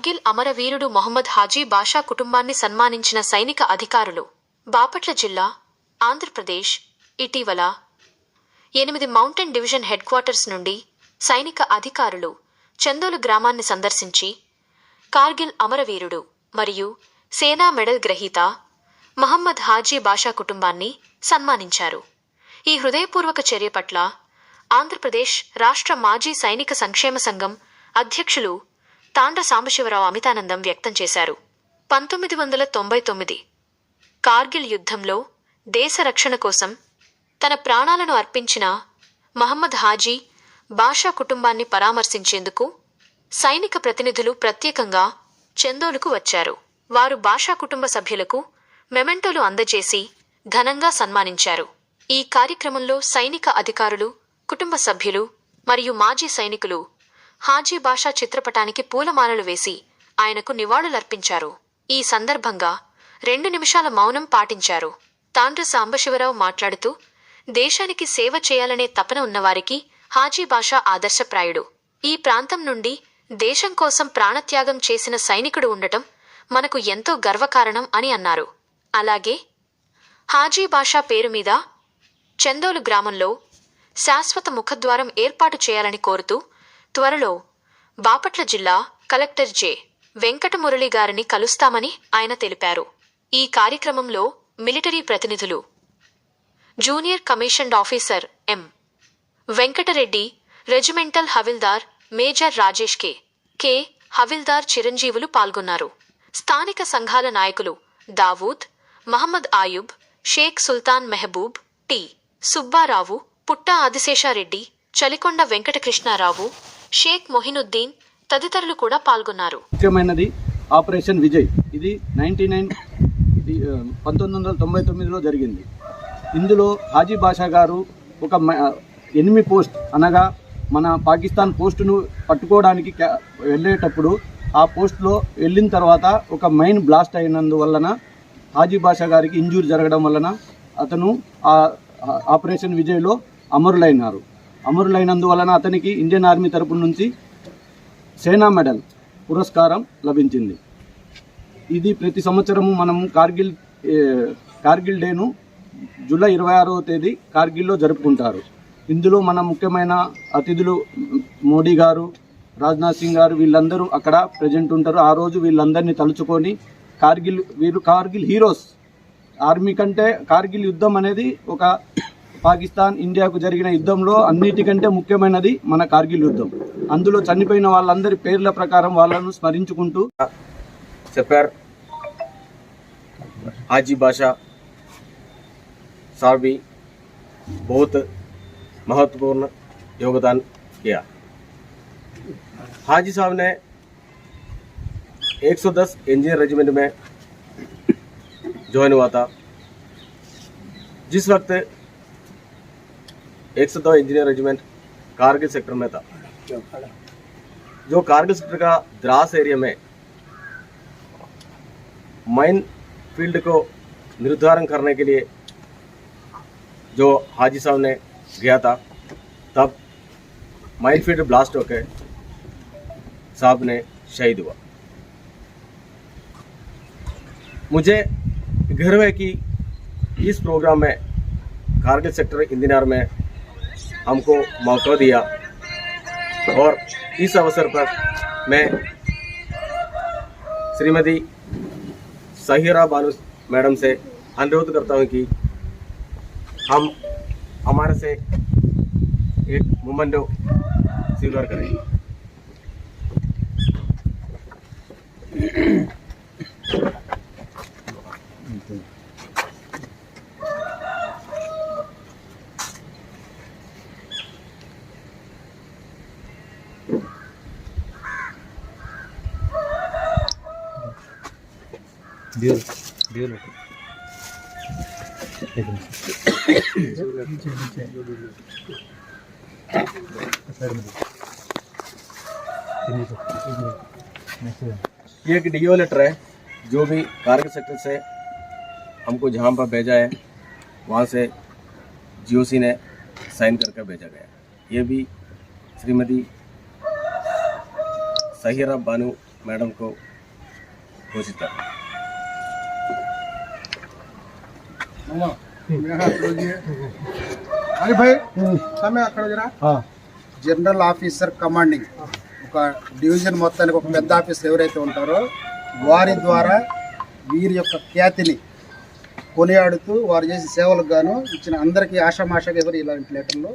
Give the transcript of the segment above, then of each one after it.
కార్గిల్ అమరవీరుడు మొహమ్మద్ హాజీ బాషా కుటుంబాన్ని సన్మానించిన సైనిక అధికారులు. బాపట్ల జిల్లా ఆంధ్రప్రదేశ్ ఇటీవల ఎనిమిది మౌంటైన్ డివిజన్ హెడ్ క్వార్టర్స్ నుండి సైనిక అధికారులు చందోలు గ్రామాన్ని సందర్శించి కార్గిల్ అమరవీరుడు మరియు సేనా మెడల్ గ్రహీత మహమ్మద్ హాజీ బాషా కుటుంబాన్ని సన్మానించారు. ఈ హృదయపూర్వక చర్య పట్ల ఆంధ్రప్రదేశ్ రాష్ట్ర మాజీ సైనిక సంక్షేమ సంఘం అధ్యక్షులు తాండ్ర సాంబశివరావు అమితానందం వ్యక్తం చేశారు. పంతొమ్మిది వందల తొంభై తొమ్మిది కార్గిల్ యుద్ధంలో దేశ రక్షణ కోసం తన ప్రాణాలను అర్పించిన మహమ్మద్ హాజీ బాషా కుటుంబాన్ని పరామర్శించేందుకు సైనిక ప్రతినిధులు ప్రత్యేకంగా చందోలుకు వచ్చారు. వారు బాషా కుటుంబ సభ్యులకు మెమెంటోలు అందజేసి ఘనంగా సన్మానించారు. ఈ కార్యక్రమంలో సైనిక అధికారులు కుటుంబ సభ్యులు మరియు మాజీ సైనికులు హాజీ బాషా చిత్రపటానికి పూలమాలలు వేసి ఆయనకు నివాళులర్పించారు. ఈ సందర్భంగా రెండు నిమిషాల మౌనం పాటించారు. తాండ్రి సాంబశివరావు మాట్లాడుతూ దేశానికి సేవ చేయాలనే తపన ఉన్నవారికి హాజీ బాషా ఆదర్శప్రాయుడు. ఈ ప్రాంతం నుండి దేశం కోసం ప్రాణత్యాగం చేసిన సైనికుడు ఉండటం మనకు ఎంతో గర్వకారణం అని అన్నారు. అలాగే హాజీ బాషా పేరు మీద చందోలు గ్రామంలో శాశ్వత ముఖద్వారం ఏర్పాటు చేయాలని కోరుతూ త్వరలో బాపట్ల జిల్లా కలెక్టర్ జె. వెంకటమురళి గారిని కలుస్తామని ఆయన తెలిపారు. ఈ కార్యక్రమంలో మిలిటరీ ప్రతినిధులు junior commissioned officer M. Venkatareddy regimental havildar major Rajesh K. K. Havildar Chiranjeevulu పాల్గొన్నారు. స్థానిక సంఘాల నాయకులు దావూద్ మహమ్మద్ ఆయుబ్ షేక్ సుల్తాన్ మెహబూబ్ టి. సుబ్బారావు పుట్ట ఆదిశేషారెడ్డి చలికొండ వెంకటకృష్ణారావు షేక్ మొహినుద్దీన్ తదితరులు కూడా పాల్గొన్నారు. ముఖ్యమైనది ఆపరేషన్ విజయ్. ఇది నైంటీ నైన్ పంతొమ్మిది వందల తొంభై తొమ్మిదిలో జరిగింది. ఇందులో హాజీ బాషా గారు ఒక మ- ఎనిమి పోస్ట్ అనగా మన పాకిస్తాన్ పోస్టును పట్టుకోవడానికి వెళ్ళేటప్పుడు ఆ పోస్ట్లో వెళ్ళిన తర్వాత ఒక మైన్ బ్లాస్ట్ అయినందువలన హాజీ బాషా గారికి ఇంజూరీ జరగడం వలన అతను ఆ ఆపరేషన్ విజయ్లో అమరులైనారు. అమరులైనందువలన అతనికి ఇండియన్ ఆర్మీ తరపు నుంచి సేనా మెడల్ పురస్కారం లభించింది. ఇది ప్రతి సంవత్సరము మనం కార్గిల్ కార్గిల్ డేను జూలై ఇరవై ఆరవ తేదీ కార్గిల్లో జరుపుకుంటారు. ఇందులో మన ముఖ్యమైన అతిథులు మోడీ గారు రాజ్నాథ్ సింగ్ గారు వీళ్ళందరూ అక్కడ ప్రజెంట్ ఉంటారు. ఆ రోజు వీళ్ళందరినీ తలుచుకొని కార్గిల్ వీరు కార్గిల్ హీరోస్ ఆర్మీ కంటే కార్గిల్ యుద్ధం అనేది ఒక పాకిస్తాన్ ఇండియాకు జరిగిన యుద్ధంలో అన్నిటికంటే ముఖ్యమైనది మన కార్గిల్ యుద్ధం అందులో చనిపోయిన వాళ్ళందరి పేర్ల ప్రకారం వాళ్ళను స్మరించుకుంటూ सफर हाजी बादशाह साहब भी बहुत महत्वपूर्ण योगदान किया हाजी साहब ने 110 इंजीनियर रेजिमेंट में ज्वाइन हुआ था जिस वक्त 102 इंजीनियर रेजिमेंट कारगिल सेक्टर में था। जो कारगिल सेक्टर का द्रास एरिया में माइन फ़ील्ड को निर्धारण करने के लिए जो हाजी साहब ने गया था, तब माइन फ़ील्ड ब्लास्ट होकर साहब ने शहीद हुआ। मुझे गर्व है कि इस प्रोग्राम में कारगिल सेक्टर इंदिनार में हमको मौका दिया। और इस अवसर पर मैं श्रीमती सहीरा बानू मैडम से अनुरोध करता हूँ कि हम हमारे से एक मोमेंटो स्वीकार करें। ये एक डीओ लेटर है जो भी कारगिल सेक्टर से हमको जहाँ पर भेजा है वहाँ से जीओसी ने साइन करके भेजा गया ये भी श्रीमती सहीरा बानू मैडम को घोषित है। అని భాయ్ సమయం అక్కడ జనరల్ ఆఫీసర్ కమాండింగ్. ఒక డివిజన్ మొత్తానికి ఒక పెద్ద ఆఫీసర్ ఎవరైతే ఉంటారో వారి ద్వారా వీరి యొక్క ఖ్యాతిని కొనియాడుతూ వారు చేసే సేవలకు గాను ఇచ్చిన అందరికీ ఆషామాషగా ఎవరు ఇలాంటి లెటర్లు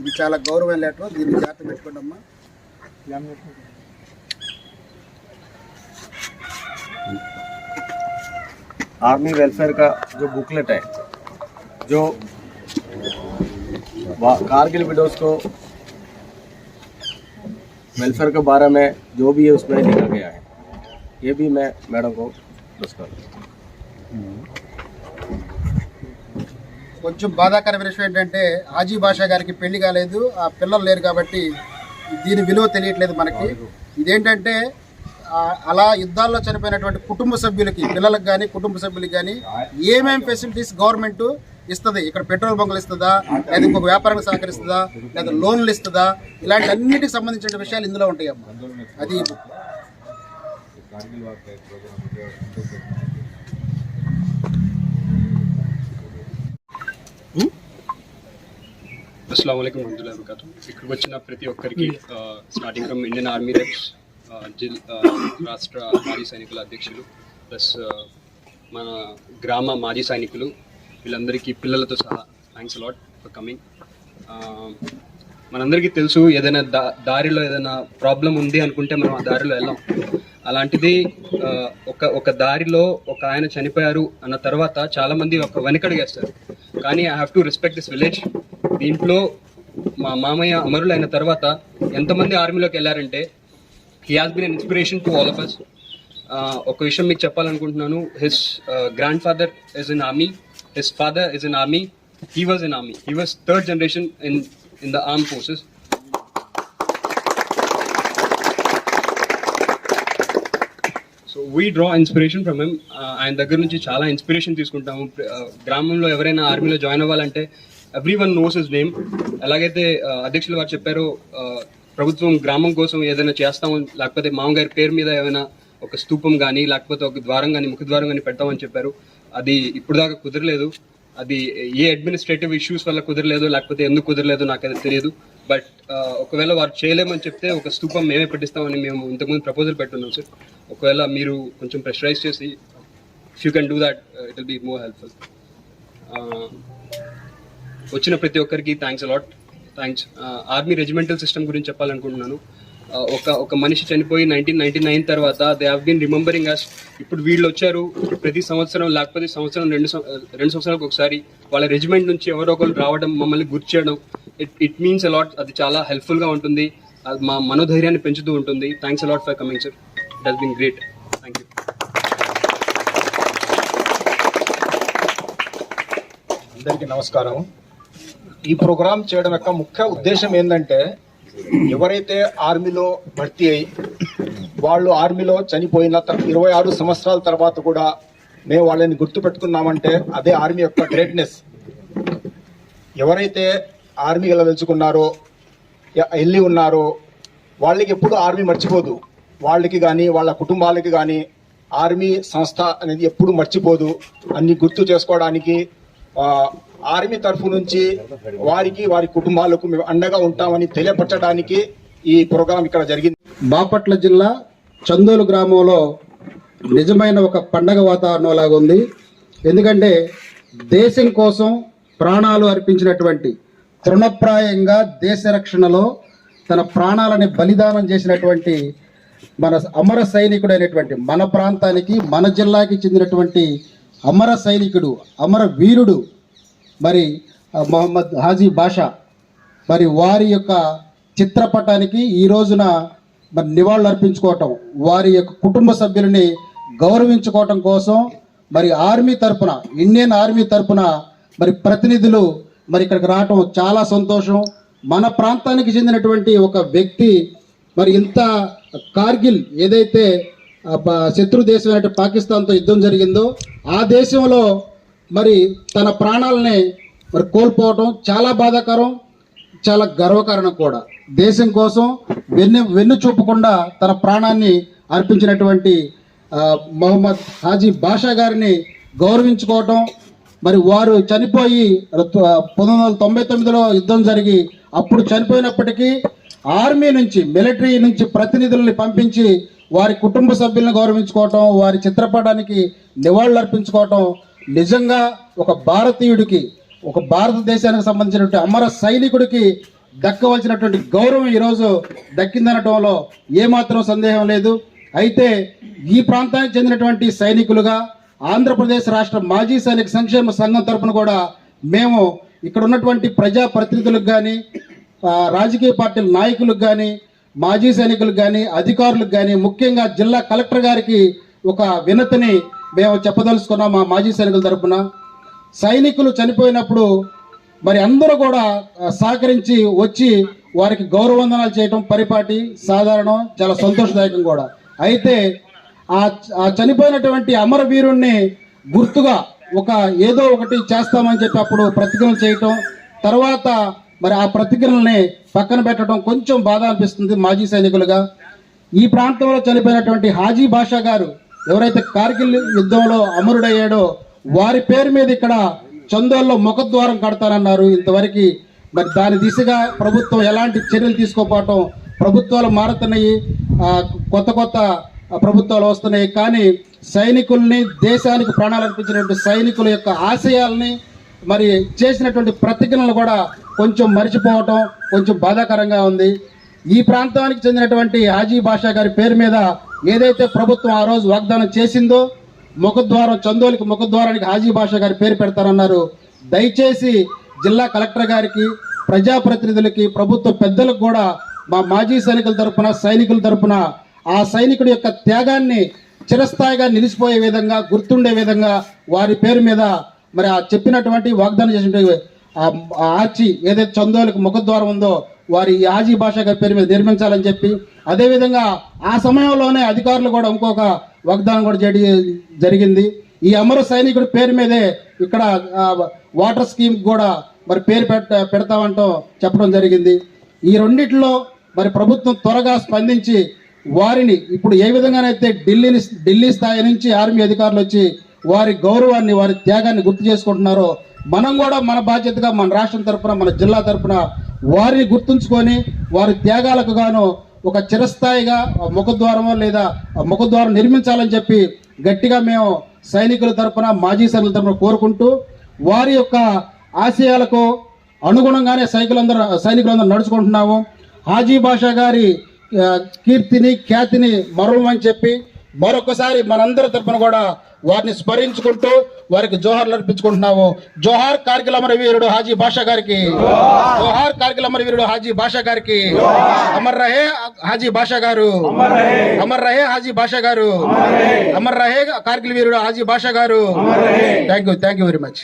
ఇది చాలా గౌరవమైన లెటర్ దీన్ని జాగ్రత్త పెట్టుకోండి అమ్మా. आर्मी वेलफेयर का जो बुकलेट है जो वा- कारगिल विडोज को वेलफेयर के बारे में जो भी है उसमें लिखा गया है ये भी मैं मैडम को पुरस्कार కొంచెం బాధాకరమైన విషయం ఏంటంటే హాజీ బాషా గారికి పెళ్లి కాలేదు ఆ పిల్లలు లేరు కాబట్టి దీని విలువ తెలియట్లేదు మనకి ఇదేంటంటే ఆ, అలా యుద్ధాల్లో చనిపోయినటువంటి కుటుంబ సభ్యులకి పిల్లలకు కానీ కుటుంబ సభ్యులకి కానీ ఏమేమి ఫెసిలిటీస్ గవర్నమెంట్ ఇస్తుంది? ఇక్కడ పెట్రోల్ బంకులు ఇస్తుందా? లేదా ఇంకొక వ్యాపారానికి సహకరిస్తుందా? లేదా లోన్లు ఇస్తుందా? ఇలాంటి అన్నిటికి సంబంధించిన విషయాలు ఇందులో ఉంటాయమ్మా. అది అస్సలం మందుల వరకatu ఇక్కడికి వచ్చిన ప్రతి ఒక్కరికి starting from Indian army reps జిల్ రాష్ట్ర మాజీ సైనికుల అధ్యక్షులు ప్లస్ మన గ్రామ మాజీ సైనికులు వీళ్ళందరికీ పిల్లలతో సహా థ్యాంక్స్ అలాట్ ఫర్ కమింగ్ మనందరికీ తెలుసు ఏదైనా దా దారిలో ఏదైనా ప్రాబ్లం ఉంది అనుకుంటే మనం ఆ దారిలో వెళ్ళాం అలాంటిది ఒక ఒక దారిలో ఒక ఆయన చనిపోయారు అన్న తర్వాత చాలామంది ఒక వెనకడిగేస్తారు కానీ I have to respect this village దీంట్లో మా మామయ్య అమరులైన తర్వాత ఎంతమంది ఆర్మీలోకి వెళ్ళారంటే he has been inspiration to all of us ఒక విషయం మీకు చెప్పాలనుకుంటున్నాను. His grandfather is in army his father is in army he was in army he was third generation in in the arm forces so we draw inspiration from him ఆయన దగ్గర నుంచి చాలా inspiration తీసుకుంటాము. గ్రామంలో ఎవరైనా ఆర్మీలో జాయిన్ అవ్వాలంటే everyone knows is name ఎలాగైతే అధ్యక్షులు వారు చెప్పారో ప్రభుత్వం గ్రామం కోసం ఏదైనా చేస్తాము లేకపోతే మామగారి పేరు మీద ఏమైనా ఒక స్తూపం కానీ లేకపోతే ఒక ద్వారం కానీ ముఖద్వారం కానీ పెడతామని చెప్పారు. అది ఇప్పుడు దాకా కుదరలేదు. అది ఏ అడ్మినిస్ట్రేటివ్ ఇష్యూస్ వల్ల కుదరలేదు లేకపోతే ఎందుకు కుదరలేదు నాకు అది తెలియదు. బట్ ఒకవేళ వారు చేయలేమని చెప్తే ఒక స్తూపం మేమే పెట్టిస్తామని మేము ఇంతకుముందు ప్రపోజల్ పెట్టున్నాం సార్ ఒకవేళ మీరు కొంచెం ప్రెషరైజ్ చేసి if you can do that it will be more helpful వచ్చిన ప్రతి ఒక్కరికి thanks a lot thanks army regimental system గురించి చెప్పాలనుకుంటున్నాను. ఒక ఒక మనిషి చనిపోయి నైన్టీన్ నైన్టీ నైన్ తర్వాత they have been remembering us. ఇప్పుడు వీళ్ళు వచ్చారు ప్రతి సంవత్సరం లేకపోతే సంవత్సరం రెండు రెండు సంవత్సరాలకు ఒకసారి వాళ్ళ రెజిమెంట్ నుంచి ఎవరో ఒకరు రావడం మమ్మల్ని గుర్తు చేయడం ఇట్ ఇట్ మీన్స్ అలాట్ అది చాలా హెల్ప్ఫుల్గా ఉంటుంది. అది మా మనోధైర్యాన్ని పెంచుతూ ఉంటుంది. Thanks a lot for coming sir. It has been great. Thank you. అందరికీ నమస్కారం. ఈ ప్రోగ్రాం చేయడం యొక్క ముఖ్య ఉద్దేశం ఏంటంటే ఎవరైతే ఆర్మీలో భర్తీ అయి వాళ్ళు ఆర్మీలో చనిపోయిన ఇరవై ఆరు సంవత్సరాల తర్వాత కూడా మేము వాళ్ళని గుర్తుపెట్టుకున్నామంటే అదే ఆర్మీ యొక్క గ్రేట్నెస్. ఎవరైతే ఆర్మీ వెళ్ళదలుచుకున్నారో వెళ్ళి ఉన్నారో వాళ్ళకి ఎప్పుడు ఆర్మీ మర్చిపోదు. వాళ్ళకి కానీ వాళ్ళ కుటుంబాలకి కానీ ఆర్మీ సంస్థ అనేది ఎప్పుడు మర్చిపోదు. అన్ని గుర్తు చేసుకోవడానికి ఆర్మీ తరఫు నుంచి వారికి వారి కుటుంబాలకు మేము అండగా ఉంటామని తెలియపరచడానికి ఈ ప్రోగ్రాం ఇక్కడ జరిగింది. బాపట్ల జిల్లా చందోలు గ్రామంలో నిజమైన ఒక పండగ వాతావరణం లాగా ఉంది. ఎందుకంటే దేశం కోసం ప్రాణాలు అర్పించినటువంటి తృణప్రాయంగా దేశ రక్షణలో తన ప్రాణాలని బలిదానం చేసినటువంటి మన అమర సైనికుడైనటువంటి మన ప్రాంతానికి మన జిల్లాకి చెందినటువంటి అమర సైనికుడు అమర వీరుడు మరి మొహమ్మద్ హాజీ బాషా మరి వారి యొక్క చిత్రపటానికి ఈ రోజున మరి నివాళులు అర్పించుకోవటం వారి యొక్క కుటుంబ సభ్యులని గౌరవించుకోవటం కోసం మరి ఆర్మీ తరపున ఇండియన్ ఆర్మీ తరపున మరి ప్రతినిధులు మరి ఇక్కడికి రావటం చాలా సంతోషం. మన ప్రాంతానికి చెందినటువంటి ఒక వ్యక్తి మరి ఇంత కార్గిల్ ఏదైతే శత్రు దేశం శత్రు పాకిస్తాన్తో యుద్ధం జరిగిందో ఆ దేశంలో మరి తన ప్రాణాలని మరి కోల్పోవటం చాలా బాధాకరం చాలా గర్వకారణం కూడా. దేశం కోసం వెన్ను వెన్ను చూపకుండా తన ప్రాణాన్ని అర్పించినటువంటి మహమ్మద్ మొహమ్మద్ హాజీ బాషా గారిని గౌరవించుకోవటం మరి వారు చనిపోయి పంతొమ్మిది వందల తొంభై తొమ్మిదిలో యుద్ధం జరిగి అప్పుడు చనిపోయినప్పటికీ ఆర్మీ నుంచి మిలిటరీ నుంచి ప్రతినిధుల్ని పంపించి వారి కుటుంబ సభ్యులను గౌరవించుకోవటం వారి చిత్రపటానికి నివాళులు అర్పించుకోవటం నిజంగా ఒక భారతీయుడికి ఒక భారతదేశానికి సంబంధించినటువంటి అమర సైనికుడికి దక్కవలసినటువంటి గౌరవం ఈరోజు దక్కిందనటంలో ఏమాత్రం సందేహం లేదు. అయితే ఈ ప్రాంతానికి చెందినటువంటి సైనికులుగా ఆంధ్రప్రదేశ్ రాష్ట్ర మాజీ సైనిక సంక్షేమ సంఘం తరపున కూడా మేము ఇక్కడ ఉన్నటువంటి ప్రజా ప్రతినిధులకు కానీ రాజకీయ పార్టీల నాయకులకు కానీ మాజీ సైనికులకు కానీ అధికారులకు కానీ ముఖ్యంగా జిల్లా కలెక్టర్ గారికి ఒక వినతిని మేము చెప్పదలుచుకున్నాం మా మాజీ సైనికుల తరఫున సైనికులు చనిపోయినప్పుడు మరి అందరూ కూడా సహకరించి వచ్చి వారికి గౌరవవందనాలు చేయటం పరిపాటి సాధారణం చాలా సంతోషదాయకం కూడా. అయితే ఆ ఆ చనిపోయినటువంటి అమరవీరుణ్ణి గుర్తుగా ఒక ఏదో ఒకటి చేస్తామని చెప్పి అప్పుడు ప్రతిజ్ఞలు చేయటం తర్వాత మరి ఆ ప్రతిజ్ఞల్ని పక్కన పెట్టడం కొంచెం బాధ అనిపిస్తుంది మాజీ సైనికులుగా. ఈ ప్రాంతంలో చనిపోయినటువంటి హాజీ బాషా గారు ఎవరైతే కార్గిల్ యుద్ధంలో అమరుడయ్యాడో వారి పేరు మీద ఇక్కడ చందోల్లో ముఖద్వారం కడతానన్నారు. ఇంతవరకు మరి దాని దిశగా ప్రభుత్వం ఎలాంటి చర్యలు తీసుకోపోవటం ప్రభుత్వాలు మారుతున్నాయి. కొత్త కొత్త ప్రభుత్వాలు వస్తున్నాయి. కానీ సైనికుల్ని దేశానికి ప్రాణాలు అర్పించినటువంటి సైనికుల యొక్క ఆశయాల్ని మరి చేసినటువంటి ప్రతిజ్ఞలను కూడా కొంచెం మర్చిపోవటం కొంచెం బాధాకరంగా ఉంది. ఈ ప్రాంతానికి చెందినటువంటి హాజీ బాషా గారి పేరు మీద ఏదైతే ప్రభుత్వం ఆ రోజు వాగ్దానం చేసిందో ముఖద్వారం చందోలికి ముఖద్వారానికి హాజీ భాష గారి పేరు పెడతారన్నారు. దయచేసి జిల్లా కలెక్టర్ గారికి ప్రజాప్రతినిధులకి ప్రభుత్వ పెద్దలకు కూడా మా మాజీ సైనికుల తరపున సైనికుల తరపున ఆ సైనికుడి యొక్క త్యాగాన్ని చిరస్థాయిగా నిలిచిపోయే విధంగా గుర్తుండే విధంగా వారి పేరు మీద మరి ఆ చెప్పినటువంటి వాగ్దానం చేసిన ఆ ఆర్చి ఏదైతే చందోలకు ముఖద్వారం ఉందో వారి ఆజీ భాష పేరు మీద నిర్మించాలని చెప్పి అదేవిధంగా ఆ సమయంలోనే అధికారులు కూడా ఇంకొక వాగ్దానం కూడా జడి జరిగింది. ఈ అమర సైనికుడి పేరు మీదే ఇక్కడ వాటర్ స్కీమ్ కూడా మరి పేరు పెట్ట పెడతామంటూ చెప్పడం జరిగింది. ఈ రెండిట్లో మరి ప్రభుత్వం త్వరగా స్పందించి వారిని ఇప్పుడు ఏ విధంగానైతే ఢిల్లీని ఢిల్లీ స్థాయి నుంచి ఆర్మీ అధికారులు వచ్చి వారి గౌరవాన్ని వారి త్యాగాన్ని గుర్తు చేసుకుంటున్నారో మనం కూడా మన బాధ్యతగా మన రాష్ట్రం తరపున మన జిల్లా తరఫున వారిని గుర్తుంచుకొని వారి త్యాగాలకు గాను ఒక చిరస్థాయిగా ముఖద్వారం ముఖద్వారమో లేదా ముఖద్వారం నిర్మించాలని చెప్పి గట్టిగా మేము సైనికుల తరఫున మాజీ సైనికుల తరఫున కోరుకుంటూ వారి యొక్క ఆశయాలకు అనుగుణంగానే సైనికులందరూ సైనికులందరూ నడుచుకుంటున్నాము. హాజీ భాషా గారి కీర్తిని ఖ్యాతిని మరవమని చెప్పి మరొకసారి మనందరి తరపున కూడా వారిని స్మరించుకుంటూ వారికి జోహార్లు అర్పించుకుంటున్నాము. జోహార్ కార్గిల్ అమర వీరుడు హాజీ బాషా గారికి. జోహార్ కార్గిల్ అమర వీరుడు హాజీ బాషా గారికి. అమర్ రహే హాజీ బాషా గారు. అమర్ రహే హాజీ బాషా గారు. అమర్ రహే కార్గిల్ వీరుడు హాజీ బాషా గారు. Thank you thank you very much